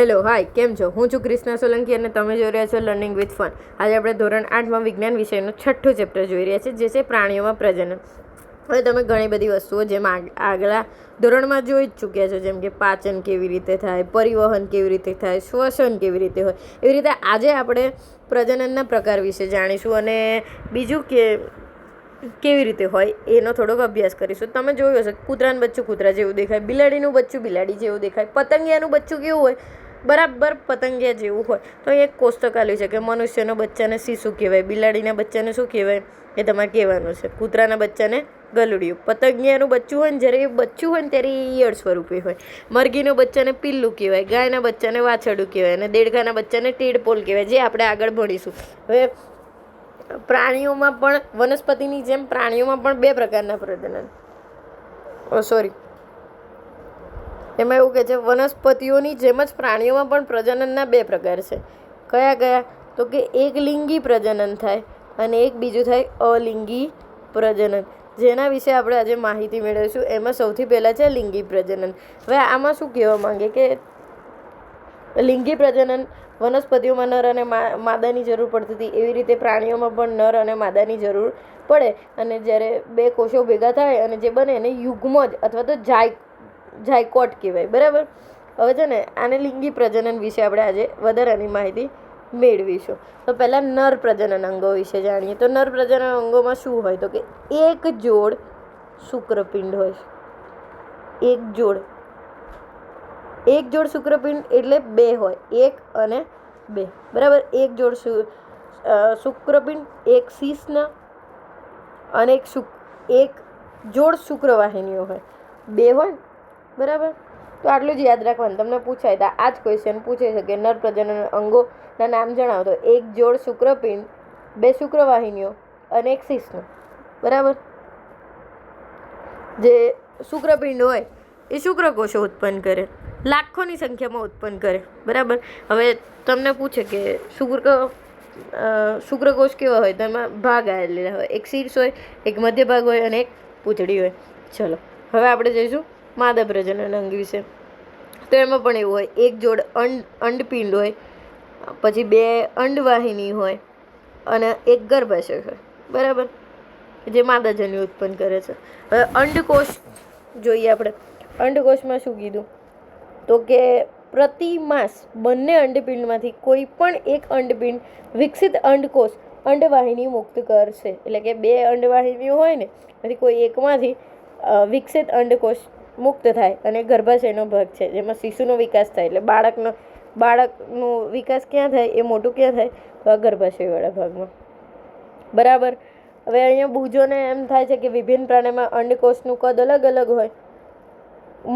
Hello hi કેમ છો? હું છું ક્રિષ્ના સોલંકી અને તમે જોઈ રહ્યા છો લર્નિંગ વિથ ફન આજે આપણે ધોરણ આઠમાં વિજ્ઞાન વિષયનું છઠ્ઠું ચેપ્ટર જોઈ રહ્યા છીએ, જે છે પ્રાણીઓમાં પ્રજનન. હવે તમે ઘણી બધી વસ્તુઓ જેમ આગ- આગલા ધોરણમાં જોઈ જ ચૂક્યા છો, જેમ કે પાચન કેવી રીતે થાય, પરિવહન કેવી રીતે થાય, શ્વસન કેવી રીતે હોય, એવી રીતે આજે આપણે પ્રજનનના પ્રકાર વિશે જાણીશું અને બીજું કે કેવી રીતે હોય એનો થોડોક અભ્યાસ કરીશું. તમે જોયું હશે, કૂતરાનું બચ્ચું કૂતરા જેવું દેખાય, બિલાડીનું બચ્ચું બિલાડી જેવું દેખાય, પતંગિયાનું બચ્ચું કેવું હોય બરાબર પતંગિયા જેવું હોય. તો એક કોષ્ટક આલ્યું છે કે મનુષ્યનો બચ્ચાને શીશું કહેવાય? બિલાડીના બચ્ચાને શું કહેવાય? એ તમારે કહેવાનું છે. કૂતરાના બચ્ચાને ગલુડિયું. પતંગિયાનું બચ્ચું હોય ને, જ્યારે એ બચ્ચું હોય ને, ત્યારે એ ઈયળ સ્વરૂપે હોય. મરઘીનો બચ્ચાને પિલ્લું કહેવાય, ગાયના બચ્ચાને વાછરડું કહેવાય અને દેડકાના બચ્ચાને ટીડપોલ કહેવાય, જે આપણે આગળ ભણીશું. હવે પ્રાણીઓમાં પણ વનસ્પતિની જેમ પ્રાણીઓમાં પણ બે પ્રકારના પ્રજનન. સોરી એમાં એવું કે છે, વનસ્પતિઓની જેમ જ પ્રાણીઓમાં પણ પ્રજનનના બે પ્રકાર છે. કયા કયા? તો કે એક લિંગી પ્રજનન થાય અને એક બીજું થાય અલિંગી પ્રજનન. જેના વિશે આપણે આજે માહિતી મેળવીશું, એમાં સૌથી પહેલાં છે લિંગી પ્રજનન. હવે આમાં શું કહેવા માંગે કે લિંગી પ્રજનન વનસ્પતિઓમાં નર અને મા- માદાની જરૂર પડતી હતી. એવી રીતે પ્રાણીઓમાં પણ નર અને માદાની જરૂર પડે. અને જ્યારે બે કોષો ભેગા થાય અને જે બને એને યુગ્મજ અથવા તો જાય જાયકોટ કહેવાય, બરાબર? હવે છે ને, આને લિંગી પ્રજનન વિશે આપણે આજે વધારાની માહિતી મેળવીશું. તો પહેલાં નર પ્રજનન અંગો વિશે જાણીએ. તો નર પ્રજનન અંગોમાં શું હોય? તો કે એક જોડ શુક્રપિંડ હોય એક જોડ. એક જોડ શુક્રપિંડ એટલે બે હોય. એક અને બે. બરાબર? એક જોડ શુક્રપિંડ, એક શીશના અને એક શુક, એક જોડ શુક્રવાહિનીઓ હોય. બે હોય બરાબર? તો આટલું જ યાદ રાખવાનું. તમને પૂછાય તો આ જ ક્વેશ્ચન પૂછે છે કે નર પ્રજનન અંગોના નામ જણાવો. તો એક જોડ શુક્રપિંડ, બે શુક્રવાહિનીઓ અને એક શીશનો બરાબર? જે શુક્રપિંડ હોય, એ શુક્રકોષો ઉત્પન્ન કરે. લાખોની સંખ્યામાં ઉત્પન્ન કરે. બરાબર? હવે તમને પૂછે કે શુક્ર શુક્રકોષ કેવા હોય? તો એમાં ભાગ આવેલા હોય. એક શીર્ષ હોય, એક મધ્ય ભાગ હોય અને એક પૂંછડી હોય. ચલો, હવે આપણે જઈશું. માદા પ્રજનન અંગ વિશે તો એમાં પણ એવું હોય, એક જોડ અંડ, અંડપિંડ હોય, પછી બે અંડવાહિની હોય અને એક ગર્ભાશય હોય. બરાબર? જે માદાજન્યુ ઉત્પન્ન કરે છે. હવે અંડકોષ જોઈએ આપણે. અંડકોષમાં શું કીધું? તો કે પ્રતિ માસ બંને અંડપિંડમાંથી કોઈ પણ એક અંડપિંડ વિકસિત અંડકોષ અંડવાહિની મુક્ત કરશે. એટલે કે બે અંડવાહિનીઓ હોય ને પછી કોઈ એકમાંથી વિકસિત અંડકોષ મુક્ત થાય અને ગર્ભાશયનો ભાગ છે, જેમાં શિશુનો વિકાસ થાય એટલે બાળકનો બાળકનો વિકાસ ક્યાં થાય એ મોટું ક્યાં થાય તો આ ગર્ભાશયવાળા ભાગમાં. બરાબર? હવે અહીંયા બૂજોને એમ થાય છે કે વિભિન્ન પ્રાણીમાં અંડકોષનું કદ અલગ અલગ હોય.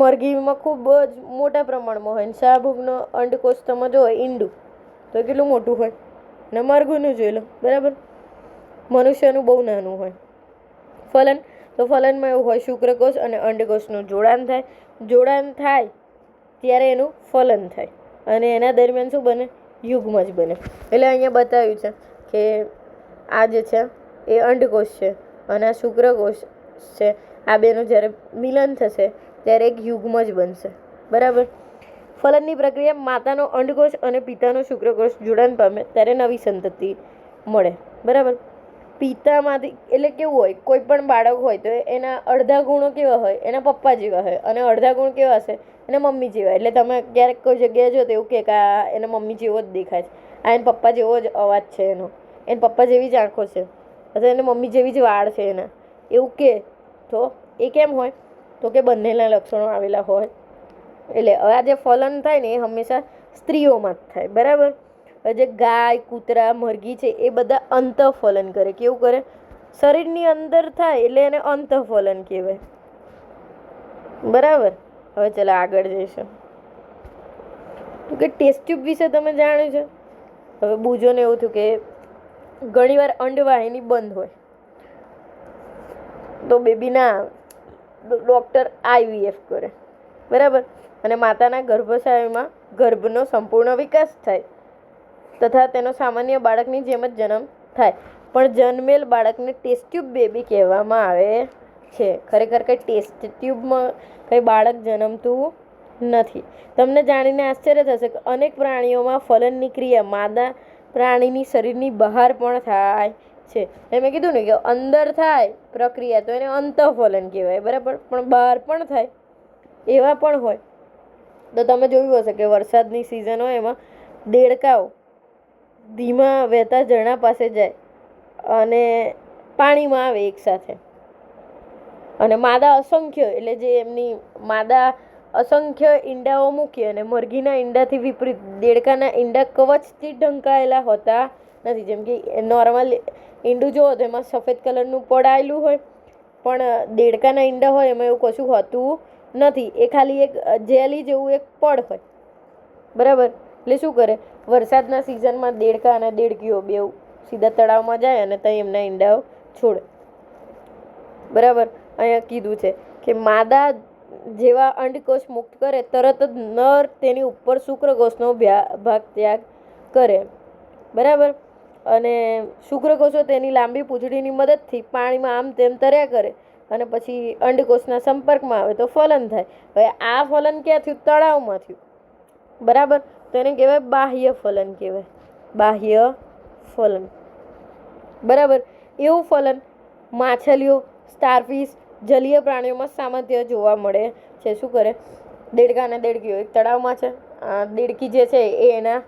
મરઘીમાં ખૂબ જ મોટા પ્રમાણમાં હોય ને શાહભૂગનો અંડકોષ તમે જો ઈંડું, તો કેટલું મોટું હોય? ને મરઘુનું જોઈ લો, બરાબર? મનુષ્યનું બહુ નાનું હોય. ફલન તો ફલનમાં એવું હોય શુક્રકોષ અને અંડકોષનું જોડાણ થાય. જોડાણ થાય ત્યારે એનું ફલન થાય. અને એના દરમિયાન શું બને? યુગ્મ જ બને. એટલે અહીંયા બતાવ્યું છે કે આ જે છે એ અંડકોષ છે અને આ શુક્રકોષ છે. આ બેનું જ્યારે મિલન થશે ત્યારે એક યુગ્મ જ બનશે. બરાબર? ફલનની પ્રક્રિયા માતાનો અંડકોષ અને પિતાનો શુક્રકોષ જોડાણ પામે ત્યારે નવી સંતતિ મળે. બરાબર? પિતામાંથી, એટલે કેવું હોય, કોઈ પણ બાળક હોય તો એના અડધા ગુણો કેવા હોય? એના પપ્પા જેવા હોય. અને અડધા ગુણ કેવા હશે? એના મમ્મી જેવા. એટલે તમે ક્યારેક કોઈ જગ્યાએ જો તો એવું કે આ એના મમ્મી જેવો જ દેખાય છે. આ એના પપ્પા જેવો જ અવાજ છે એનો. એના પપ્પા જેવી જ આંખો છે. અથવા એના મમ્મી જેવી જ વાળ છે એના. એવું કે તો? એ કેમ હોય? તો કે બંનેના લક્ષણો આવેલા હોય. એટલે આ જે ફલન થાય ને એ હંમેશા સ્ત્રીઓમાં જ થાય. બરાબર? જે ગાય, કૂતરા, મરઘી છે, એ બધા અંતઃફલન કરે. કેવું કરે? શરીરની અંદર થાય એટલે એને અંતઃફલન કહેવાય. બરાબર? હવે ચાલો આગળ જઈશું. તો કે ટેસ્ટ ટ્યુબ વિશે તમે જાણો છો? હવે બૂજોને એવું થયું કે ઘણીવાર અંડવાહિની બંધ હોય. તો બેબીના ડૉક્ટર આઈવીએફ કરે. બરાબર? અને માતાના ગર્ભાશયમાં ગર્ભનો સંપૂર્ણ વિકાસ થાય. તથા તેનો સામાન્ય બાળકની જેમ જ જન્મ થાય. પણ જન્મેલ બાળકને ટેસ્ટ ટ્યુબ બેબી કહેવામાં આવે છે. ખરેખર કંઈ ટેસ્ટ ટ્યુબમાં કંઈ બાળક જન્મતું નથી. તમને જાણીને આશ્ચર્ય થશે કે અનેક પ્રાણીઓમાં ફલનની ક્રિયા માદા પ્રાણીની શરીરની બહાર પણ થાય છે. એ મેં કીધું ને કે અંદર થાય પ્રક્રિયા તો એને અંતઃફલન કહેવાય, બરાબર? પણ બહાર પણ થાય, એવા પણ હોય. તો તમે જોયું હશે કે વરસાદની સિઝન હોય એમાં દેડકાઓ ધીમા વહેતા ઝરણા પાસે જાય અને પાણીમાં આવે એકસાથે અને માદા અસંખ્ય, એટલે જે એમની માદા અસંખ્ય ઈંડાઓ મૂકી અને મરઘીના ઈંડાથી વિપરીત, દેડકાના ઈંડા કવચથી ઢંકાયેલા હોતા નથી. જેમ કે નોર્મલ ઈંડું જુઓ તો એમાં સફેદ કલરનું પડાયેલું હોય, પણ દેડકાના ઈંડા હોય એમાં એવું કશું હોતું નથી. એ ખાલી એક જેલી જેવું એક પડ હોય. બરાબર? એટલે શું કરે? વરસાદના સિઝનમાં દેડકા અને દેડકીઓ બેઉ સીધા તળાવમાં જાય અને ત્યાં એમના ઈંડાઓ છોડે. બરાબર? અહીંયા કીધું છે કે માદા જેવા અંડકોષ મુક્ત કરે, તરત જ નર તેની ઉપર શુક્રકોષનો ભાગ ત્યાગ કરે. બરાબર? અને શુક્રકોષો તેની લાંબી પૂંછડીની મદદથી પાણીમાં આમ તેમ તર્યા કરે અને પછી અંડકોષના સંપર્કમાં આવે તો ફલન થાય. હવે આ ફલન ક્યાં થયું તળાવમાં થયું. બરાબર? તો એને કહેવાય બાહ્ય ફલન કહેવાય. બાહ્ય ફલન. બરાબર? એવું ફલન માછલીઓ સ્ટારફિશ જલીય પ્રાણીઓમાં સામાન્ય જોવા મળે છે. શું કરે? દેડકા અને દેડકીઓ એક તળાવમાં છે. દેડકી જે છે એ એના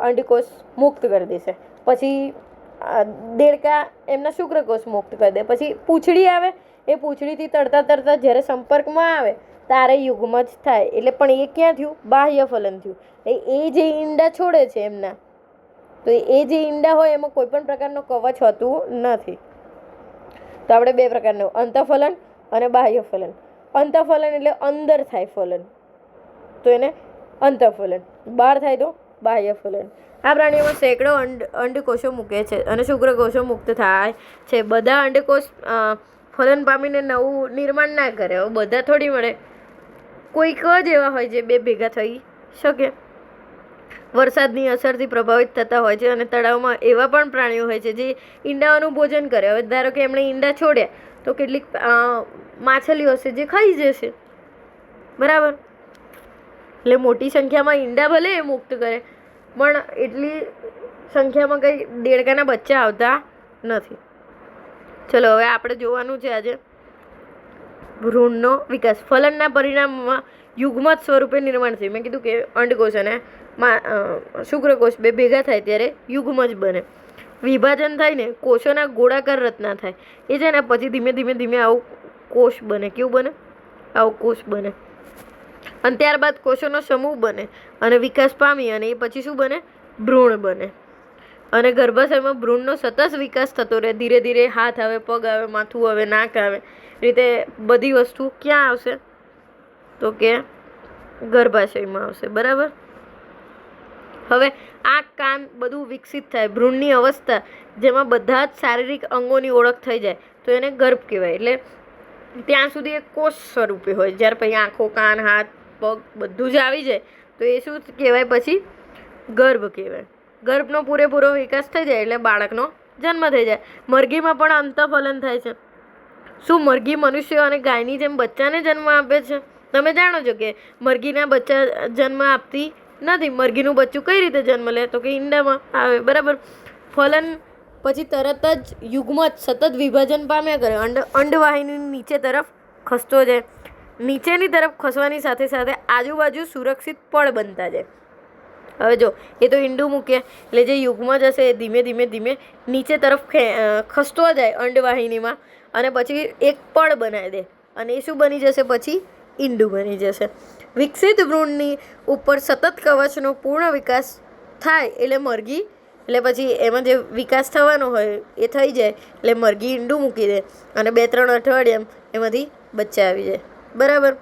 અંડકોષ મુક્ત કરી દેશે પછી દેડકા એમના શુક્રકોષ મુક્ત કરી દે. પછી પૂંછડી આવે એ પૂંછડીથી તરતા તરતા જ્યારે સંપર્કમાં આવે, તારે યુગ્મ જ થાય. એટલે પણ એ ક્યાં થયું? બાહ્ય ફલન થયું. એ એ જે ઈંડા છોડે છે એમના, તો એ જે ઈંડા હોય એમાં કોઈ પણ પ્રકારનો કવચ હોતું નથી. તો આપણે બે પ્રકારનું, અંતઃફલન અને બાહ્ય ફલન. અંતઃફલન એટલે અંદર થાય ફલન. તો એને અંતઃફલન. બહાર થાય તો બાહ્ય ફલન. આ પ્રાણીઓમાં સેંકડો અંડ, અંડકોષો મૂકે છે અને શુક્રકોષો મુક્ત થાય છે. બધા અંડકોષ અ, ફલન પામીને નવું નિર્માણ ના કરે. હવે બધા થોડી મળે કોઈક જ એવા હોય જે બે ભેગા થઈ શકે. વરસાદની અસરથી પ્રભાવિત થતા હોય છે અને તળાવમાં એવા પણ પ્રાણીઓ હોય છે જે ઈંડાઓનું ભોજન કરે. હવે ધારો કે એમણે ઈંડા છોડ્યા તો કેટલીક માછલીઓ હશે જે ખાઈ જશે. બરાબર? એટલે મોટી સંખ્યામાં ઈંડા ભલે એ મુક્ત કરે પણ એટલી સંખ્યામાં કંઈ દેડકાના બચ્ચા આવતા નથી. ચલો, હવે આપણે જોવાનું છે આજે ભ્રૂણનો વિકાસ. ફલનના પરિણામમાં યુગ્મત સ્વરૂપે નિર્માણ થયું. મેં કીધું કે અંડકોષ અને શુક્રકોષ બે ભેગા થાય ત્યારે યુગ્મ બને. વિભાજન થાય ને, કોષોના ગોળાકાર રચના થાય. એ છે ને, પછી ધીમે ધીમે ધીમે આવું કોષ બને. કેવું બને? આવું કોષ બને. અને ત્યારબાદ કોષોનો સમૂહ બને. અને વિકાસ પામી અને એ પછી શું બને? ભ્રૂણ બને. અને ગર્ભાશયમાં ભ્રૂણનો સતત વિકાસ થતો રહે, ધીરે ધીરે હાથ આવે, પગ આવે, માથું આવે, નાક આવે, રીતે બધી વસ્તુ ક્યાં આવશે? તો કે ગર્ભાશયમાં આવશે, બરાબર? હવે આ કાન બધું વિકસિત થાય, ભ્રૂણની અવસ્થા જેમાં બધા જ શારીરિક અંગોની ઓળખ થઈ જાય, તો એને ગર્ભ કહેવાય. એટલે ત્યાં સુધી એ કોષ સ્વરૂપે હોય, જ્યારે પછી આંખો, કાન, હાથ, પગ બધું જ આવી જાય, તો એ શું કહેવાય? પછી ગર્ભ કહેવાય. ગર્ભનો પૂરેપૂરો વિકાસ થઈ જાય એટલે બાળકનો જન્મ થઈ જાય. મરઘીમાં પણ અંતઃફલન થાય છે. શું મરઘી મનુષ્ય અને ગાયની જેમ બચ્ચાને જન્મ આપે છે? તમે જાણો છો કે મરઘીના બચ્ચા જન્મ આપતી નથી. મરઘીનું બચ્ચું કઈ રીતે જન્મ લે? તો કે ઈંડામાં આવે. બરાબર? ફલન પછી તરત જ યુગ્મ સતત વિભાજન પામ્યા કરે. અંડ, અંડવાહિની નીચે તરફ ખસતો જાય. નીચેની તરફ ખસવાની સાથે સાથે આજુબાજુ સુરક્ષિત પળ બનતા જાય. હવે જો, એ તો ઈંડું મૂકે, એટલે જે યુગમાં જશે એ ધીમે ધીમે ધીમે નીચે તરફ ખસતો જાય અંડવાહિનીમાં અને પછી એક પળ બનાવી દે. અને એ શું બની જશે પછી? ઈંડું બની જશે. વિકસિત ભ્રૂણની ઉપર સતત કવચનો પૂર્ણ વિકાસ થાય એટલે મરઘી, એટલે પછી એમાં જે વિકાસ થવાનો હોય એ થઈ જાય, એટલે મરઘી ઈંડું મૂકી દે અને બે ત્રણ અઠવાડિયા એમાંથી બચ્ચા આવી જાય. બરાબર?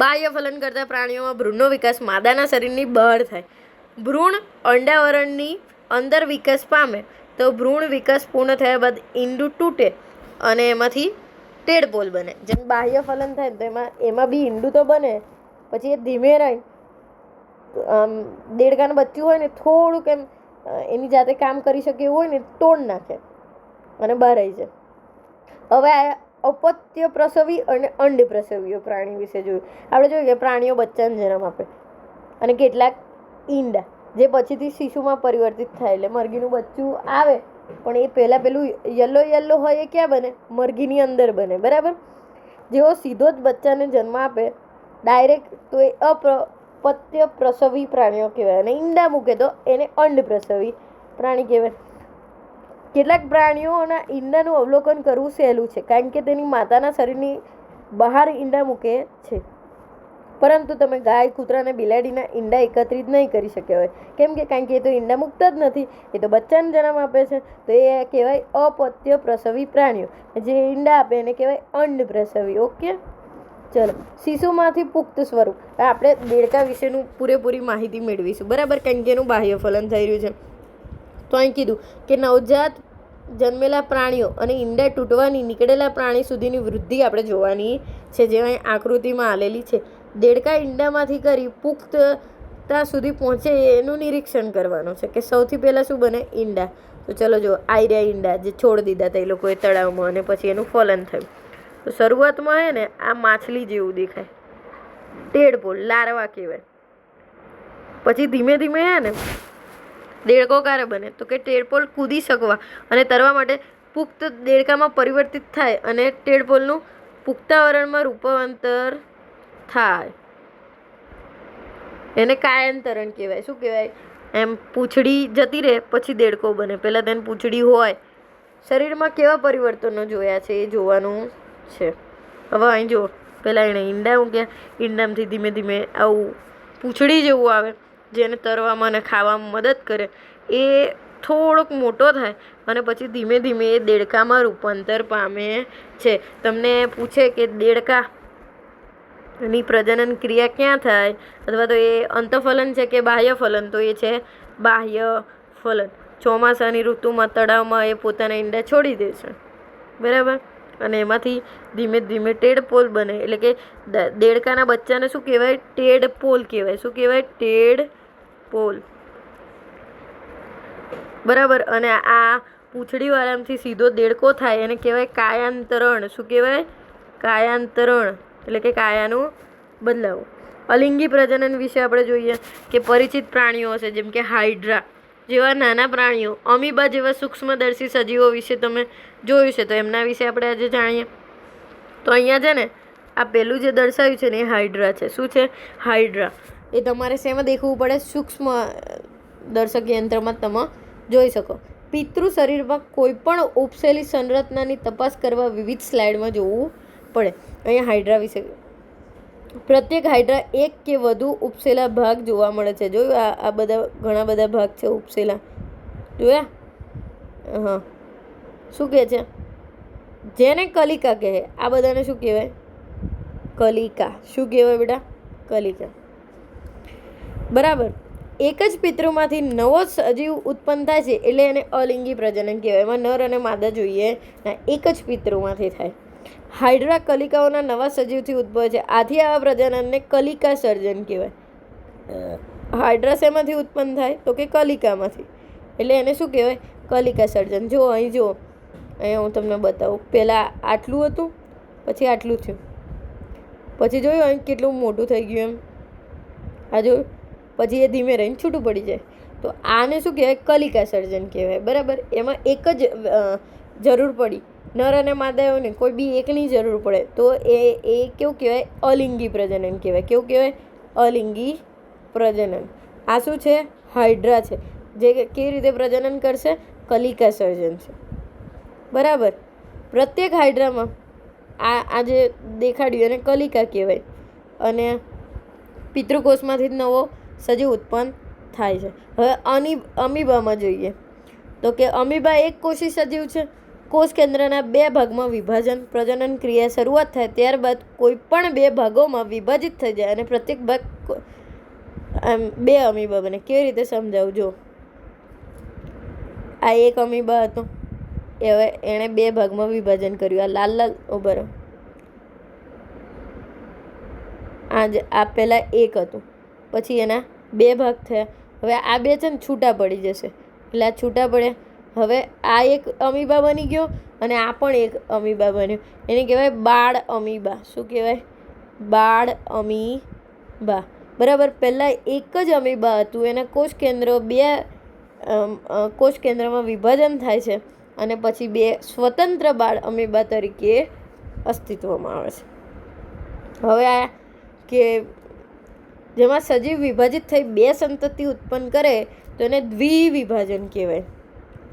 બાહ્ય ફલન કરતા પ્રાણીઓમાં ભ્રૂણનો વિકાસ માદાના શરીરની બહાર થાય. ભ્રૂણ અંડાવરણની અંદર વિકાસ પામે તો ભ્રૂણ વિકાસ પૂર્ણ થયા બાદ ઈંડું તૂટે અને એમાંથી ટેડપોલ બને. જેમ બાહ્ય ફલન થાય તો એમાં એમાં બી ઈંડું તો બને, પછી એ ધીમે રહી આમ દેડકાનું બચ્ચું હોય ને થોડુંક એમ એની જાતે કામ કરી શકે એવું હોય ને તોડ નાખે અને બહાર આવી જાય. હવે અપત્ય પ્રસવી અને અંડ પ્રસવીઓ પ્રાણી વિશે જોયું. આપણે જોયું કે પ્રાણીઓ બચ્ચાને જન્મ આપે અને કેટલાક ઈંડા જે પછીથી શિશુમાં પરિવર્તિત થાય એટલે મરઘીનું બચ્ચું આવે, પણ એ પહેલાં પેલું યલો યલો હોય એ ક્યાં બને? મરઘીની અંદર બને, બરાબર? જેઓ સીધો જ બચ્ચાને જન્મ આપે, ડાયરેક્ટ તો એ અપત્ય પ્રસવી પ્રાણીઓ કહેવાય અને ઈંડા મૂકે તો એને અંડ પ્રસવી પ્રાણી કહેવાય. કેટલાક પ્રાણીઓના ઈંડાનું અવલોકન કરવું સહેલું છે, કારણ કે તેની માતાના શરીરની બહાર ઈંડા મૂકે છે. પરંતુ તમે ગાય, કૂતરા અને બિલાડીના ઈંડા એકત્રિત નહીં કરી શક્યા હોય. કેમ કે, કારણ કે એ તો ઈંડા મૂકતા જ નથી. એ તો બચ્ચાને જન્મ આપે છે. તો એ કહેવાય અપત્ય પ્રસવી પ્રાણીઓ. જે ઈંડા આપે એને કહેવાય અંડ પ્રસવી. ઓકે? ચલો. શિશુમાંથી પુખ્ત સ્વરૂપ. આપણે દેડકા વિશેનું પૂરેપૂરી માહિતી મેળવીશું. બરાબર? કારણ કે એનું બાહ્ય ફલન થઈ રહ્યું છે. તો અહીં કીધું કે નવજાત જન્મેલા પ્રાણીઓ અને ઈંડા તૂટવાની નીકળેલા પ્રાણી સુધીની વૃદ્ધિ આપણે જોવાની છે, જે અહીં આકૃતિમાં આલેલી છે. દેડકા ઈંડામાંથી કરી પુખ્તતા સુધી પહોંચે એનું નિરીક્ષણ કરવાનું છે કે સૌથી પહેલાં શું બને? ઈંડા. તો ચલો જો આયર્યા ઈંડા જે છોડ દીધા હતા એ લોકોએ તળાવમાં અને પછી એનું ફલન થયું. તો શરૂઆતમાં હે ને આ માછલી જેવું દેખાય. ટેડપોલ લારવા કહેવાય. પછી ધીમે ધીમે હે ને દેડકો ક્યારે બને? તો કે ટેડપોલ કૂદી શકવા અને તરવા માટે પુખ્ત દેડકામાં પરિવર્તિત થાય અને ટેડપોલનું પુખ્તાવરણમાં રૂપાંતર થાય. એને કાયાંતરણ કહેવાય. શું કહેવાય? એમ પૂંછડી જતી રહે, પછી દેડકો બને. પહેલાં તેને પૂંછડી હોય. શરીરમાં કેવા પરિવર્તનો જોયા છે એ જોવાનું છે. હવે અહીં જુઓ. પહેલાં એણે ઈંડા મૂક્યા ઈંડામાંથી ધીમે ધીમે આવું પૂંછડી જેવું આવે. જેને તરવામાં અને ખાવામાં મદદ કરે, એ થોડોક મોટો થાય અને પછી ધીમે ધીમે એ દેડકામાં રૂપાંતર પામે છે. તમને પૂછે કે દેડકા ની પ્રજનન ક્રિયા ક્યાં થાય? અથવા તો એ અંતફલન છે કે બાહ્ય ફલન તો એ છે બાહ્ય ફલન ચોમાસાની ઋતુમાં તળાવમાં એ પોતાના ઈંડા છોડી દે છે. બરાબર? અને એમાંથી ધીમે ધીમે ટેડપોલ બને. એટલે કે દેડકાના બચ્ચાને શું કહેવાય? ટેડપોલ કહેવાય. શું કહેવાય? ટેડપોલ બરાબર, અને આ પૂંછડીવાળામાંથી સીધો દેડકો થાય, એને કહેવાય કાયાંતરણ. શું કહેવાય? કાયાંતરણ. એટલે કે કાયાનું બદલાવ. અલિંગી પ્રજનન વિશે આપણે જોઈએ કે પરિચિત પ્રાણીઓ હશે, જેમ કે હાઇડ્રા જેવા નાના પ્રાણીઓ. અમીબા જેવા સૂક્ષ્મદર્શી સજીવો વિશે તમે જોયું છે, તો એમના વિશે આપણે આજે જાણીએ. તો અહીંયા છે ને, આ પેલું જે દર્શાવ્યું છે ને, એ હાઇડ્રા છે. શું છે? હાઇડ્રા. એ તમારે શેમાં દેખવું પડે? સૂક્ષ્મ દર્શક યંત્રમાં તમે જોઈ શકો. પિતૃ શરીરમાં કોઈપણ ઉપસેલી સંરચનાની તપાસ કરવા વિવિધ સ્લાઇડમાં જોવું પડે. અહીંયા હાઇડ્રા વિશે. પ્રત્યેક હાઇડ્રા એક કે વધુ ઉપસેલા ભાગ જોવા મળે છે. જોયું? આ આ બધા, ઘણા બધા ભાગ છે ઉપસેલા. જોયા? હા. શું કહે છે? જેને કલિકા કહે. આ બધાને શું કહેવાય? કલિકા. શું કહેવાય બેટા? કલિકા. બરાબર. એક જ પિતૃમાંથી નવો સજીવ ઉત્પન્ન થાય છે એટલે એને અલિંગી પ્રજનન કહેવાય. એમાં નર અને માદા જોઈએ ના, એક જ પિતૃમાંથી થાય. હાઇડ્રા કલિકાઓના નવા સજીવથી ઉદ્ભવે છે. આથી આવા પ્રજનનને કલિકા સર્જન કહેવાય. હાઇડ્રા શેમાંથી ઉત્પન્ન થાય? તો કે કલિકામાંથી. એટલે એને શું કહેવાય? કલિકા સર્જન. જો અહીં જો અહીંયા હું તમને બતાવું. પહેલાં આટલું હતું, પછી આટલું થયું. પછી જોયું અહીં કેટલું મોટું થઈ ગયું એમ? આ જોયું પછી એ ધીમે રહીને છૂટું પડી જાય. તો આને શું કહેવાય? કલિકા સર્જન કહેવાય. બરાબર? એમાં એક જ જરૂર પડી. નર અને માદાઓને કોઈ બી એકની જરૂર પડે. તો એ એ કેવું કહેવાય? અલિંગી પ્રજનન કહેવાય. કેવું કહેવાય? અલિંગી પ્રજનન. આ શું છે? હાઇડ્રા છે. જે કેવી રીતે પ્રજનન કરશે? કલિકા સર્જન છે. બરાબર? પ્રત્યેક હાઇડ્રામાં આ આ જે દેખાડ્યું એને કલિકા કહેવાય. અને પિતૃકોષમાંથી જ નવો સજીવ ઉત્પન્ન થાય છે. હવે અની, અમીબામાં જોઈએ. તો કે અમીબા એક કોષી સજીવ છે. કોષ કેન્દ્રના બે ભાગમાં વિભાજન, પ્રજનન ક્રિયા શરૂઆત થાય ત્યારબાદ કોઈ પણ બે ભાગોમાં વિભાજિત થઈ જાય અને પ્રત્યેક ભાગ આમ બે અમીબા બને. કેવી રીતે સમજાવું? જો. આ એક અમીબા હતો. એ હવે એણે બે ભાગમાં વિભાજન કર્યું. આ લાલ લાલ, ઊભા રહો. આ જ, આ પહેલાં એક હતું. પછી એના બે ભાગ થયા. હવે આ બે છે ને છૂટા પડી જશે. એટલે આ છૂટા પડ્યા. હવે આ એક અમીબા બની ગયો અને આ પણ એક અમીબા બન્યો. એને કહેવાય બાળ અમીબા. શું કહેવાય? બાળ અમીબા. બરાબર, પહેલાં એક જ અમીબા હતું. એના કોષ કેન્દ્રો બે કોષ કેન્દ્રમાં વિભાજન થાય છે અને પછી બે સ્વતંત્ર બાળ અમીબા તરીકે અસ્તિત્વમાં આવે છે. હવે આ કે જેમાં સજીવ વિભાજિત થઈ બે સંતતિ ઉત્પન્ન કરે, તો એને દ્વિવિભાજન કહેવાય.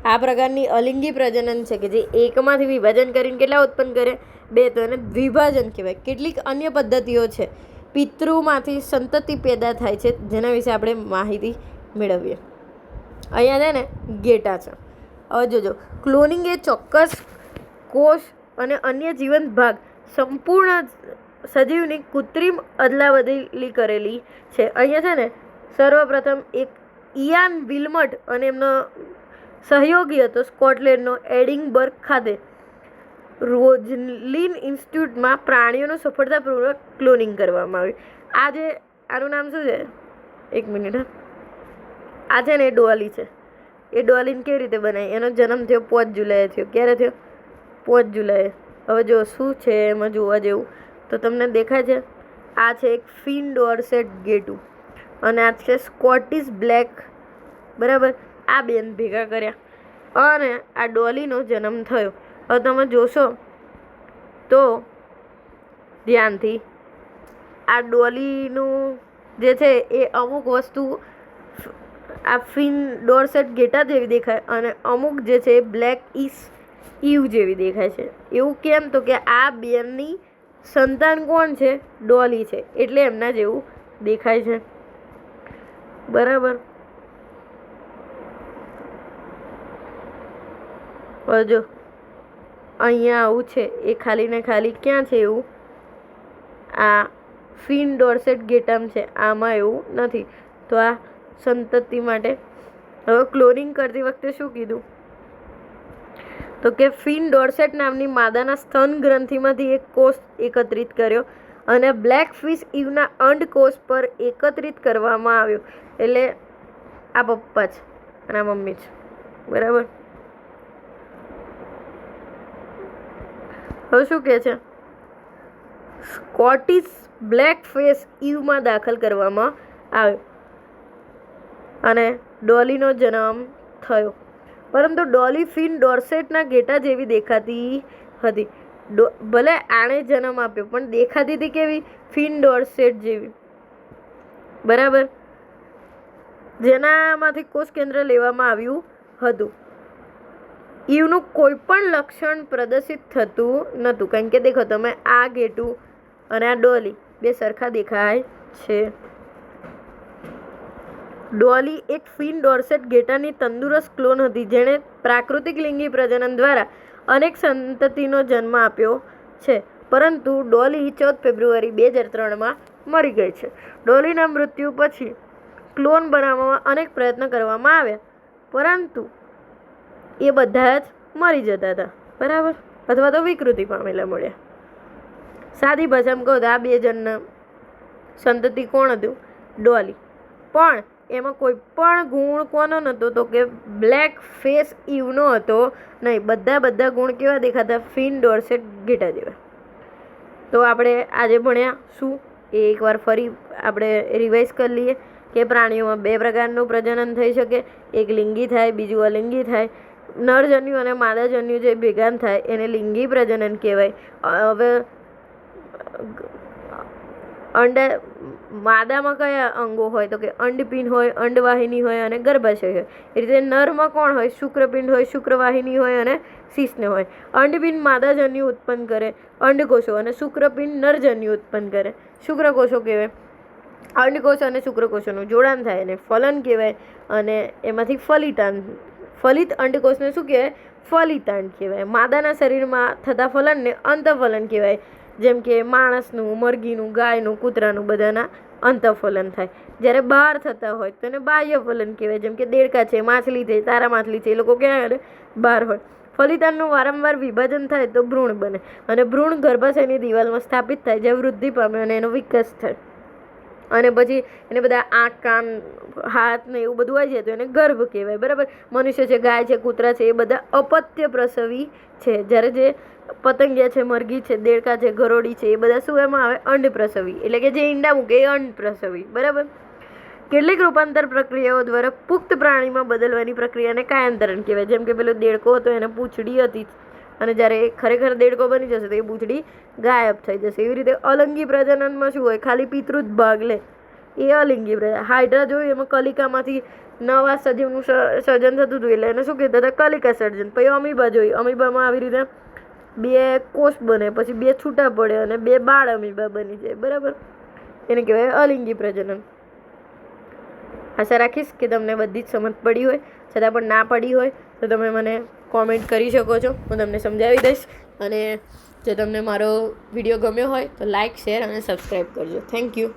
આ પ્રકારની અલિંગી પ્રજનન છે કે જે એકમાંથી વિભાજન કરીને કેટલા ઉત્પન્ન કરે? બે, તો એને દ્વિભાજન કહેવાય. કેટલીક અન્ય પદ્ધતિઓ છે. પિતૃમાંથી સંતતિ પેદા થાય છે, જેના વિશે આપણે માહિતી મેળવીએ. અહીંયા છે ને ગેટા છે. હવે જોજો. ક્લોનિંગ એ ચોક્કસ કોષ અને અન્ય જીવંત ભાગ સંપૂર્ણ સજીવની કૃત્રિમ અદલાબદલી કરેલી છે. અહીંયા છે ને, સર્વપ્રથમ એક ઇયાન વિલ્મટ અને એમનો સહયોગી હતો સ્કોટલેન્ડનો એડિંગબર્ગ ખાતે. રોજલિન ઇન્સ્ટિટ્યૂટમાં પ્રાણીઓનું સફળતાપૂર્વક ક્લોનિંગ કરવામાં આવ્યું. આ જે આનું નામ શું છે? એક મિનિટ આ છે ને એ ડોલી છે. એ ડોલીને કેવી રીતે બનાવી? એનો જન્મ થયો પાંચ જુલાઈએ થયો. ક્યારે થયો? પાંચ જુલાઈએ. હવે જો શું છે એમાં જોવા જેવું. તો તમને દેખાય છે, આ છે એક ફિન ડોરસેટ ગેટુ. અને આ છે સ્કોટિશ બ્લેક. બરાબર? આ બેન ભેગા કર્યા. અને આ ડોલીનો જન્મ થયો. હવે તમે જોશો તો ધ્યાનથી, આ ડોલીનું જે છે એ અમુક વસ્તુ આ ફિન ડોરસેટ ગેટા જેવી દેખાય અને અમુક જે છે બ્લેક ઇસ ઇવ જેવી દેખાય છે. એવું કેમ? તો કે આ બેનની સંતાન કોણ છે? ડોલી છે. એટલે એમના જેવું દેખાય છે. બરાબર? જો, અહીંયા આવું છે. એ ખાલી ને ખાલી ક્યાં છે એવું? આ ફિન ડોરસેટ ગેટમ છે. આમાં એવું નથી. તો આ સંતતિ માટે, હવે ક્લોનિંગ કરતી વખતે શું કીધું? તો કે ફિન ડોરસેટ નામની માદાના સ્તન ગ્રંથિમાંથી એક કોષ એકત્રિત કર્યો અને બ્લેક ફિશ ઈવના અંડકોષ પર એકત્રિત કરવામાં આવ્યો. એટલે આ પપ્પા છે અને આ મમ્મી છે. બરાબર? હવે શું કહે છે? સ્કોટિશ બ્લેક ફેસ ઇવમાં દાખલ કરવામાં આવ્યો. અને ડોલીનો જન્મ થયો. પરંતુ ડોલી ફિન ડોર્સેટના ઘેટા જેવી દેખાતી હતી. ભલે આણે જન્મ આપ્યો, પણ દેખાતી હતી કેવી? ફિન ડોર્સેટ જેવી. બરાબર? જેનામાંથી કોષ કેન્દ્ર લેવામાં આવ્યું હતું. ઈવનું કોઈ પણ લક્ષણ પ્રદર્શિત થતું નહોતું. કારણ કે દેખો, તમે આ ઘેટું અને આ ડોલી બે સરખા દેખાય છે. ડોલી એક ફિન ડોર્સેટ ગેટાની તંદુરસ્ત ક્લોન હતી, જેણે પ્રાકૃતિક લિંગી પ્રજનન દ્વારા અનેક સંતતિનો જન્મ આપ્યો છે. પરંતુ ડોલી ચૌદ ફેબ્રુઆરી બે હજાર ત્રણમાં મરી ગઈ છે. ડોલીના મૃત્યુ પછી ક્લોન બનાવવામાં અનેક પ્રયત્ન કરવામાં આવ્યા, પરંતુ એ બધા જ મરી જતા હતા. બરાબર? અથવા તો વિકૃતિ પામેલા મળ્યા. સાદી ભાષામાં કહું તો આ બે જણના સંતતિ કોણ હતું? ડોલી. પણ એમાં કોઈ પણ ગુણ કોનો નહોતો તો કે બ્લેક ફેસ ઇવનો હતો, નહીં, બધા બધા ગુણ કેવા દેખાતા? ફિન ડોરસેટ ઘેટા જેવા તો આપણે આજે ભણ્યા શું? એ એકવાર ફરી આપણે રિવાઇઝ કરી લઈએ કે પ્રાણીઓમાં બે પ્રકારનું પ્રજનન થઈ શકે. એક લિંગી થાય, બીજું અલિંગી થાય. નરજન્યુ અને માદાજન્યુ જે ભેગા થાય એને લિંગી પ્રજનન કહેવાય. હવે અંડા માદામાં કયા અંગો હોય? તો કે અંડપિંડ હોય, અંડવાહિની હોય અને ગર્ભાશય હોય. એ રીતે નરમાં કોણ હોય? શુક્રપિંડ હોય, શુક્રવાહિની હોય અને શિષ્ણ હોય. અંડપિંડ માદાજન્યુ ઉત્પન્ન કરે, અંડકોષો અને શુક્રપિંડ નરજન્યુ ઉત્પન્ન કરે. શુક્રકોષો કહેવાય. અંડકોષ અને શુક્રકોષોનું જોડાણ થાય એને ફલન કહેવાય અને એમાંથી ફલિતાન ફલિત અંડકોષને શું કહેવાય? ફલિતાંડ કહેવાય. માદાના શરીરમાં થતા ફલનને અંતફલન કહેવાય. જેમ કે માણસનું, મરઘીનું, ગાયનું, કૂતરાનું બધાના અંતફલન થાય. જ્યારે બહાર થતા હોય તો એને બાહ્ય ફલન કહેવાય. જેમ કે દેડકા છે, માછલી છે, તારા માછલી છે, એ લોકો ક્યાં બહાર હોય. ફલિતાનનું વારંવાર વિભાજન થાય તો ભ્રૂણ બને. અને ભ્રૂણ ગર્ભાશયની દિવાલમાં સ્થાપિત થાય જે વૃદ્ધિ પામે અને એનો વિકાસ થાય. અને પછી એને બધા આંખ, કાન, હાથ ને એવું બધું હોય છે, તો એને ગર્ભ કહેવાય, બરાબર? મનુષ્ય છે, ગાય છે, કૂતરા છે, એ બધા અપત્ય પ્રસવી છે. જ્યારે જે પતંગિયા છે, મરઘી છે, દેડકા છે ગરોડી છે, એ બધા શું એમાં આવે? અંડ પ્રસવી. એટલે કે જે ઈંડા મૂકે, એ અંડ પ્રસવી, બરાબર? કેટલીક રૂપાંતર પ્રક્રિયાઓ દ્વારા પુખ્ત પ્રાણીમાં બદલવાની પ્રક્રિયાને કાયાંતરણ કહેવાય. જેમ કે પેલો દેડકો હતો, એને પૂંછડી હતી અને જ્યારે ખરેખર દેડકો બની જશે તો એ બૂંચડી ગાયબ થઈ જશે. એવી રીતે અલિંગી પ્રજનનમાં શું હોય? ખાલી પિતૃ જ ભાગ લે. એ અલિંગી પ્રજનન હાઇડ્રા જોયું? એમાં કલિકામાંથી નવા સજીવનું સર્જન થતું હતું. એટલે એને શું કહેતા હતા? કલિકા સર્જન. પછી અમીબા જોઈ. અમીબામાં આવી રીતે બે કોષ બને. પછી બે છૂટા પડે અને બે બાળ અમીબા બની જાય. બરાબર? એને કહેવાય અલિંગી પ્રજનન. આશા રાખીશ કે તમને બધી જ સમજ પડી હોય. છતાં પણ ના પડી હોય તો તમે મને કોમેન્ટ કરી શકો છો. હું તમને સમજાવી દઈશ. અને જો તમને મારો વીડિયો ગમ્યો હોય તો લાઇક શેર અને સબસ્ક્રાઈબ કરજો. Thank you